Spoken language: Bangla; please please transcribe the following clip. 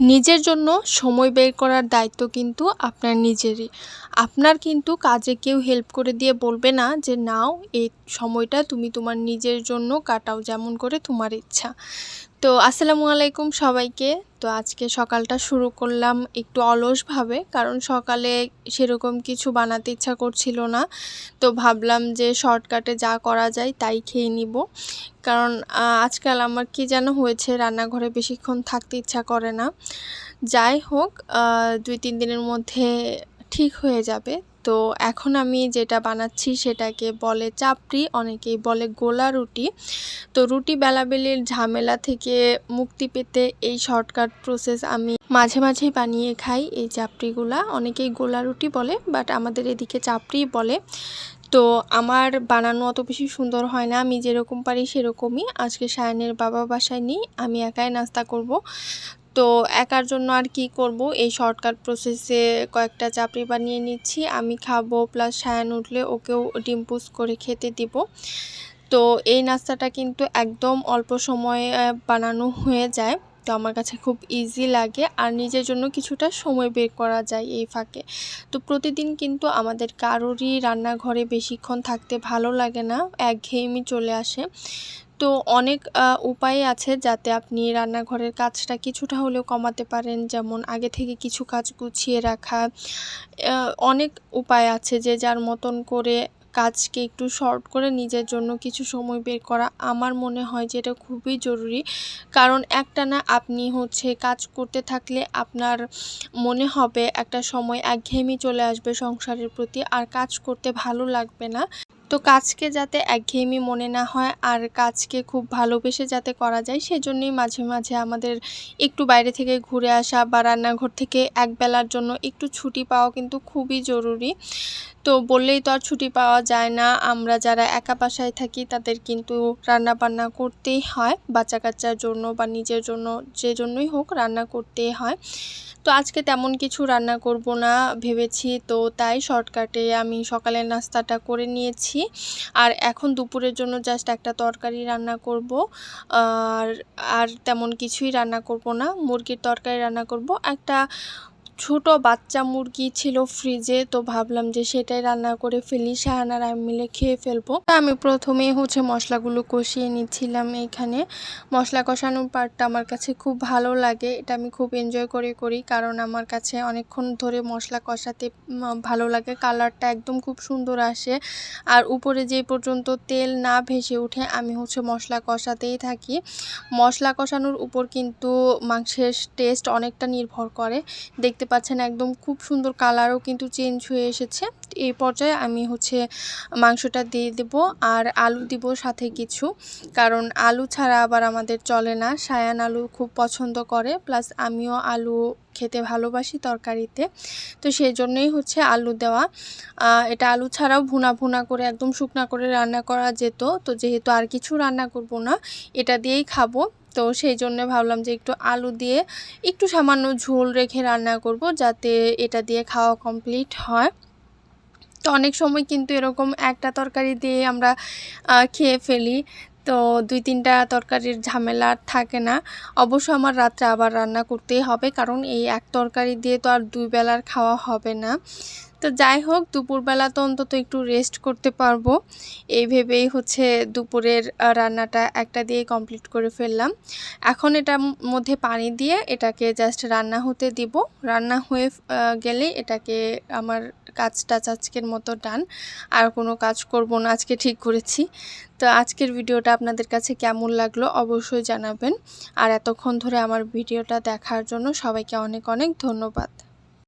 নিজের জন্য সময় বের করার দায়িত্ব কিন্তু আপনার নিজেরই। আপনার কিন্তু কাজে কেউ হেল্প করে দিয়ে বলবে না যে, নাও, এই সময়টা তুমি তোমার নিজের জন্য কাটাও যেমন করে তোমার ইচ্ছা। তো আসসালামু আলাইকুম সবাইকে। তো আজকে সকালটা শুরু করলাম একটু অলসভাবে, কারণ সকালে সেরকম কিছু বানাতে ইচ্ছা করছিল না। তো ভাবলাম যে শর্টকাটে যা করা যায় তাই খেয়ে নিব। কারণ আজকাল আমার কি যেন হয়েছে, রান্নাঘরে বেশিক্ষণ থাকতে ইচ্ছা করে না। যাই হোক দুই তিন দিনের মধ্যে ঠিক হয়ে যাবে। তো এখন আমি যেটা বানাচ্ছি সেটাকে বলে চাপড়ি, অনেকেই বলে গোলা রুটি। তো রুটি বেলাবেলির ঝামেলা থেকে মুক্তি পেতে এই শর্টকাট প্রসেস আমি মাঝে মাঝেই বানিয়ে খাই এই চাপড়িগুলা। অনেকেই গোলা রুটি বলে বাট আমাদের এদিকে চাপড়ি বলে। তো আমার বানানো অত বেশি সুন্দর হয় না, আমি যেরকম পারি সেরকমই। আজকে সায়নের বাবা বাসায় নিই, আমি একাই নাস্তা করব। তো একার জন্য আর কি করব? এই শর্টকাট প্রসেসে কয়েকটা চাপড়ি বানিয়ে নিচ্ছি। আমি খাব প্লাস সায়ান উঠলে ওকেও ডিম পুস করে খেতে দিব। তো এই নাস্তাটা কিন্তু একদম অল্প সময়ে বানানো হয়ে যায়। তো আমার কাছে খুব ইজি লাগে। আর নিজের জন্য কিছুটা সময় বের করা যায় এই ফাঁকে। তো প্রতিদিন কিন্তু আমাদের কারোরই রান্নাঘরে বেশিক্ষণ থাকতে ভালো লাগে না। একঘেয়েমি চলে আসে। তো অনেক উপায় আছে যাতে আপনি রান্নাঘরের কাজটা কিছুটা হলেও কমাতে পারেন। যেমন আগে থেকে কিছু কাজ গুছিয়ে রাখা। অনেক উপায় আছে যে যার মতন করে কাজকে একটু শর্ট করে নিজের জন্য কিছু সময় বের করা আমার মনে হয় যে এটা খুবই জরুরি। কারণ একটা না, আপনি হচ্ছে কাজ করতে থাকলে আপনার মনে হবে একটা সময় একঘেয়েমি চলে আসবে সংসারের প্রতি আর কাজ করতে ভালো লাগবে না। তো কাজকে যাতে একঘেয়েমি মনে না হয় আর কাজকে খুব ভালোবেসে যাতে করা যায়, সেজন্যই মাঝে মাঝে আমাদের একটু বাইরে থেকে ঘুরে আসা বা রান্নাঘর থেকে একবেলার জন্য একটু ছুটি পাওয়া কিন্তু খুবই জরুরি। তো বললেই তো আর ছুটি পাওয়া যায় না। আমরা যারা একা বাসায় থাকি, তাদের কিন্তু রান্না বান্না করতেই হয়। বাচ্চা কাচ্চার জন্য বা নিজের জন্য যে জন্যই হোক রান্না করতেই হয়। তো আজকে তেমন কিছু রান্না করব না ভেবেছি, তো তাই শর্টকাটে আমি সকালের নাস্তাটা করে নিয়েছি। আর এখন দুপুরের জন্য জাস্ট একটা তরকারি রান্না করব। আর আর তেমন কিছুই রান্না করব না। মুরগির তরকারি রান্না করব। একটা ছোট বাচ্চা মুরগি ছিল ফ্রিজে তো ভাবলাম যে সেটাই রান্না করে ফেলি। শাহানার আমি মিলে খেয়ে ফেলব। আমি প্রথমেই হচ্ছে মশলাগুলো কষিয়ে নিচ্ছিলাম এখানে। মশলা কষানোর পার্টটা আমার কাছে খুব ভালো লাগে, এটা আমি খুব এনজয় করে করি, কারণ আমার কাছে অনেকক্ষণ ধরে মশলা কষাতে ভালো লাগে। কালারটা একদম খুব সুন্দর আসে। আর উপরে যে পর্যন্ত তেল না ভেসে উঠে আমি হচ্ছে মশলা কষাতেই থাকি। মশলা কষানোর উপর কিন্তু মাংসের টেস্ট অনেকটা নির্ভর করে। দেখতে পাচ্ছেন একদম খুব সুন্দর কালারও কিন্তু চেঞ্জ হয়ে এসেছে। এই পর্যায়ে আমি হচ্ছে মাংসটা দিয়ে দেব আর আলু দিব সাথে কিছু। কারণ আলু ছাড়া আবার আমাদের চলে না। সায়ান আলু খুব পছন্দ করে। প্লাস আমিও আলু খেতে ভালোবাসি তরকারিতে। তো সেই জন্যই হচ্ছে আলু দেওয়া। এটা আলু ছাড়াও ভুনা ভুনা করে, একদম শুকনা করে রান্না করা যেত। তো যেহেতু আর কিছু রান্না করব না, এটা দিয়েই খাব। তো সেই জন্য ভাবলাম যে একটু আলু দিয়ে একটু সামান্য ঝোল রেখে রান্না করব যাতে এটা দিয়ে খাওয়া কমপ্লিট হয়। তো অনেক সময় কিন্তু এরকম একটা তরকারি দিয়ে আমরা খেয়ে ফেলি। তো দুই তিনটা তরকারির ঝামেলা থাকে না। অবশ্য আমার রাত্রে আবার রান্না করতেই হবে কারণ এই এক তরকারি দিয়ে তো আর দুই বেলার খাওয়া হবে না। তো যাই হোক, দুপুরবেলা তো অন্তত একটু রেস্ট করতে পারব। এই ভেবেই হচ্ছে দুপুরের রান্নাটা একটা দিয়ে কমপ্লিট করে ফেললাম। এখন এটার মধ্যে পানি দিয়ে এটাকে জাস্ট রান্না হতে দিব। রান্না হয়ে গেলে এটাকে আমার কাজটা আজকের মতো ডান আর কোনো কাজ করব না, আজকে ঠিক করেছি। তো আজকের ভিডিওটা আপনাদের কাছে কেমন লাগল অবশ্যই জানাবেন। আর এতক্ষণ ধরে আমার ভিডিওটা দেখার জন্য সবাইকে অনেক অনেক ধন্যবাদ।